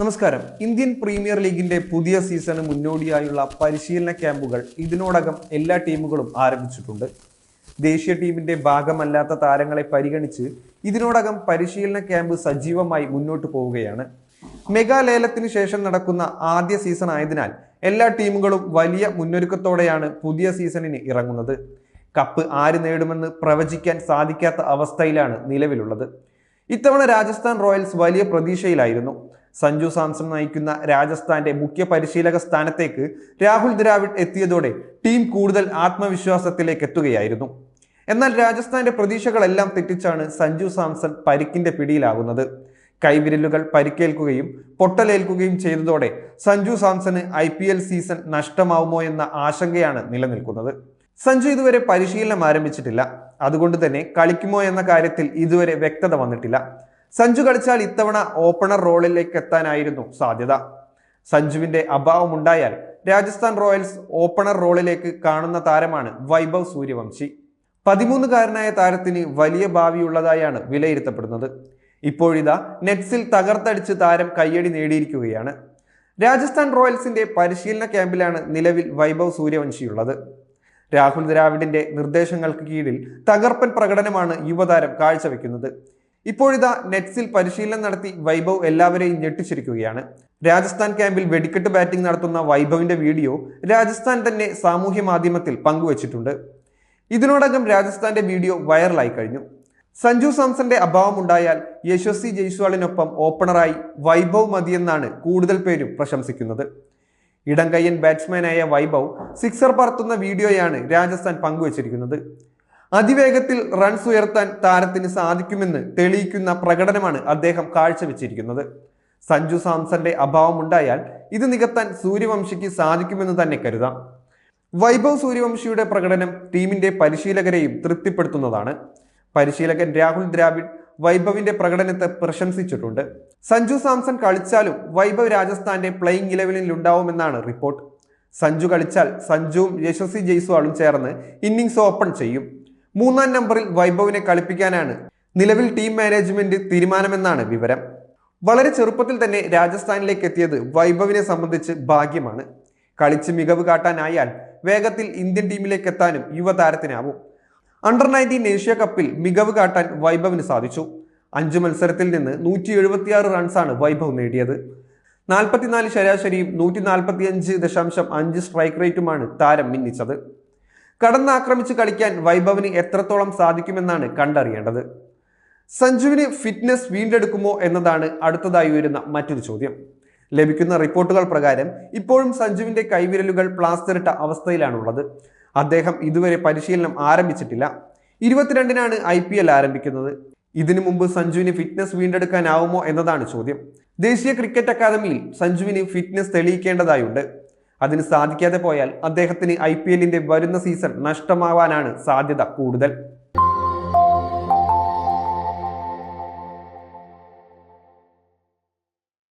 നമസ്കാരം. Indian premier ലീഗിന്റെ പുതിയ സീസണ് മുന്നോടിയായുള്ള പരിശീലന ക്യാമ്പുകൾ ഇതിനോടകം എല്ലാ ടീമുകളും ആരംഭിച്ചിട്ടുണ്ട്. ദേശീയ ടീമിന്റെ ഭാഗമല്ലാത്ത താരങ്ങളെ പരിഗണിച്ച് ഇതിനോടകം പരിശീലന ക്യാമ്പ് സജീവമായി മുന്നോട്ട് പോവുകയാണ്. മെഗാ ലേലത്തിന് ശേഷം നടക്കുന്ന ആദ്യ സീസൺ ആയതിനാൽ എല്ലാ ടീമുകളും വലിയ മുന്നൊരുക്കത്തോടെയാണ് പുതിയ സീസണിന് ഇറങ്ങുന്നത്. കപ്പ് ആര് നേടുമെന്ന് പ്രവചിക്കാൻ സാധിക്കാത്ത അവസ്ഥയിലാണ് നിലവിലുള്ളത്. ഇത്തവണ രാജസ്ഥാൻ റോയൽസ് വലിയ പ്രതീക്ഷയിലായിരുന്നു. സഞ്ജു സാംസൺ നയിക്കുന്ന രാജസ്ഥാന്റെ മുഖ്യ പരിശീലക സ്ഥാനത്തേക്ക് രാഹുൽ ദ്രാവിഡ് എത്തിയതോടെ ടീം കൂടുതൽ ആത്മവിശ്വാസത്തിലേക്ക് എത്തുകയായിരുന്നു. എന്നാൽ രാജസ്ഥാന്റെ പ്രതീക്ഷകളെല്ലാം തെറ്റിച്ചാണ് സഞ്ജു സാംസൺ പരിക്കിന്റെ പിടിയിലാകുന്നത്. കൈവിരലുകൾ പരിക്കേൽക്കുകയും പൊട്ടലേൽക്കുകയും ചെയ്തതോടെ സഞ്ജു സാംസന് ഐ പി എൽ സീസൺ നഷ്ടമാവുമോ എന്ന ആശങ്കയാണ് നിലനിൽക്കുന്നത്. സഞ്ജു ഇതുവരെ പരിശീലനം ആരംഭിച്ചിട്ടില്ല. അതുകൊണ്ട് തന്നെ കളിക്കുമോ എന്ന കാര്യത്തിൽ ഇതുവരെ വ്യക്തത വന്നിട്ടില്ല. സഞ്ജു കളിച്ചാൽ ഇത്തവണ ഓപ്പണർ റോളിലേക്ക് എത്താനായിരുന്നു സാധ്യത. സഞ്ജുവിന്റെ അഭാവമുണ്ടായാൽ രാജസ്ഥാൻ റോയൽസ് ഓപ്പണർ റോളിലേക്ക് കാണുന്ന താരമാണ് വൈഭവ് സൂര്യവംശി. പതിമൂന്നുകാരനായ താരത്തിന് വലിയ ഭാവിയുള്ളതായാണ് വിലയിരുത്തപ്പെടുന്നത്. ഇപ്പോഴിതാ നെറ്റ്സിൽ തകർത്തടിച്ച് താരം കയ്യടി നേടിയിരിക്കുകയാണ്. രാജസ്ഥാൻ റോയൽസിന്റെ പരിശീലന ക്യാമ്പിലാണ് നിലവിൽ വൈഭവ് സൂര്യവംശിയുള്ളത്. രാഹുൽ ദ്രാവിഡിന്റെ നിർദ്ദേശങ്ങൾക്ക് കീഴിൽ തകർപ്പൻ പ്രകടനമാണ് യുവതാരം കാഴ്ചവെക്കുന്നത്. ഇപ്പോഴിതാ നെറ്റ്സിൽ പരിശീലനം നടത്തി വൈഭവ് എല്ലാവരെയും ഞെട്ടിച്ചിരിക്കുകയാണ്. രാജസ്ഥാൻ ക്യാമ്പിൽ വെടിക്കെട്ട് ബാറ്റിംഗ് നടത്തുന്ന വൈഭവിന്റെ വീഡിയോ രാജസ്ഥാൻ തന്നെ സാമൂഹ്യ മാധ്യമത്തിൽ പങ്കുവച്ചിട്ടുണ്ട്. ഇതിനോടകം രാജസ്ഥാന്റെ വീഡിയോ വൈറലായി കഴിഞ്ഞു. സഞ്ജു സാംസന്റെ അഭാവം ഉണ്ടായാൽ യശസ്വി ജയ്സ്വാളിനൊപ്പം ഓപ്പണറായി വൈഭവ് മതിയെന്നാണ് കൂടുതൽ പേരും പ്രശംസിക്കുന്നത്. ഇടംകയ്യൻ ബാറ്റ്സ്മാനായ വൈഭവ് സിക്സർ പറത്തുന്ന വീഡിയോയാണ് രാജസ്ഥാൻ പങ്കുവച്ചിരിക്കുന്നത്. അതിവേഗത്തിൽ റൺസ് ഉയർത്താൻ താരത്തിന് സാധിക്കുമെന്ന് തെളിയിക്കുന്ന പ്രകടനമാണ് അദ്ദേഹം കാഴ്ചവെച്ചിരിക്കുന്നത്. സഞ്ജു സാംസന്റെ അഭാവം ഉണ്ടായാൽ ഇത് നികത്താൻ സൂര്യവംശിക്ക് സാധിക്കുമെന്ന് തന്നെ കരുതാം. വൈഭവ് സൂര്യവംശിയുടെ പ്രകടനം ടീമിന്റെ പരിശീലകരെയും തൃപ്തിപ്പെടുത്തുന്നതാണ്. പരിശീലകൻ രാഹുൽ ദ്രാവിഡ് വൈഭവിന്റെ പ്രകടനത്തെ പ്രശംസിച്ചിട്ടുണ്ട്. സഞ്ജു സാംസൺ കളിച്ചാലും വൈഭവ് രാജസ്ഥാന്റെ പ്ലേയിങ് ഇലവനിൽ ഉണ്ടാവുമെന്നാണ് റിപ്പോർട്ട് സഞ്ജു കളിച്ചാൽ സഞ്ജുവും യശസ്വി ജയ്സ്വാളും ചേർന്ന് ഇന്നിംഗ്സ് ഓപ്പൺ ചെയ്യും. മൂന്നാം നമ്പറിൽ വൈഭവിനെ കളിപ്പിക്കാനാണ് നിലവിൽ ടീം മാനേജ്മെന്റ് തീരുമാനമെന്നാണ് വിവരം. വളരെ ചെറുപ്പത്തിൽ തന്നെ രാജസ്ഥാനിലേക്ക് എത്തിയത് വൈഭവിനെ സംബന്ധിച്ച് ഭാഗ്യമാണ്. കളിച്ച് മികവ് കാട്ടാനായാൽ വേഗത്തിൽ ഇന്ത്യൻ ടീമിലേക്ക് എത്താനും യുവതാരത്തിനാവും. അണ്ടർ നയന്റീൻ ഏഷ്യ കപ്പിൽ മികവ് കാട്ടാൻ വൈഭവിന് സാധിച്ചു. അഞ്ച് മത്സരത്തിൽ നിന്ന് നൂറ്റി എഴുപത്തിയാറ് റൺസാണ് വൈഭവ് നേടിയത്. നാൽപ്പത്തിനാല് ശരാശരിയും നൂറ്റി നാൽപ്പത്തി അഞ്ച് ദശാംശം അഞ്ച് സ്ട്രൈക്ക് റേറ്റുമാണ് താരം മിന്നിച്ചത്. കടന്നാക്രമിച്ച് കളിക്കാൻ വൈഭവിന് എത്രത്തോളം സാധിക്കുമെന്നാണ് കണ്ടറിയേണ്ടത്. സഞ്ജുവിന് ഫിറ്റ്നസ് വീണ്ടെടുക്കുമോ എന്നതാണ് അടുത്തതായി ഉയരുന്ന മറ്റൊരു ചോദ്യം. ലഭിക്കുന്ന റിപ്പോർട്ടുകൾ പ്രകാരം ഇപ്പോഴും സഞ്ജുവിന്റെ കൈവിരലുകൾ പ്ലാസ്റ്ററിട്ട അവസ്ഥയിലാണുള്ളത്. അദ്ദേഹം ഇതുവരെ പരിശീലനം ആരംഭിച്ചിട്ടില്ല. ഇരുപത്തിരണ്ടിനാണ് ഐ പി എൽ ആരംഭിക്കുന്നത്. ഇതിനു മുമ്പ് സഞ്ജുവിന് ഫിറ്റ്നസ് വീണ്ടെടുക്കാനാവുമോ എന്നതാണ് ചോദ്യം. ദേശീയ ക്രിക്കറ്റ് അക്കാദമിയിൽ സഞ്ജുവിന് ഫിറ്റ്നസ് തെളിയിക്കേണ്ടതായുണ്ട്. അതിന് സാധിക്കാതെ പോയാൽ അദ്ദേഹത്തിന് ഐ വരുന്ന സീസൺ നഷ്ടമാവാനാണ് സാധ്യത കൂടുതൽ.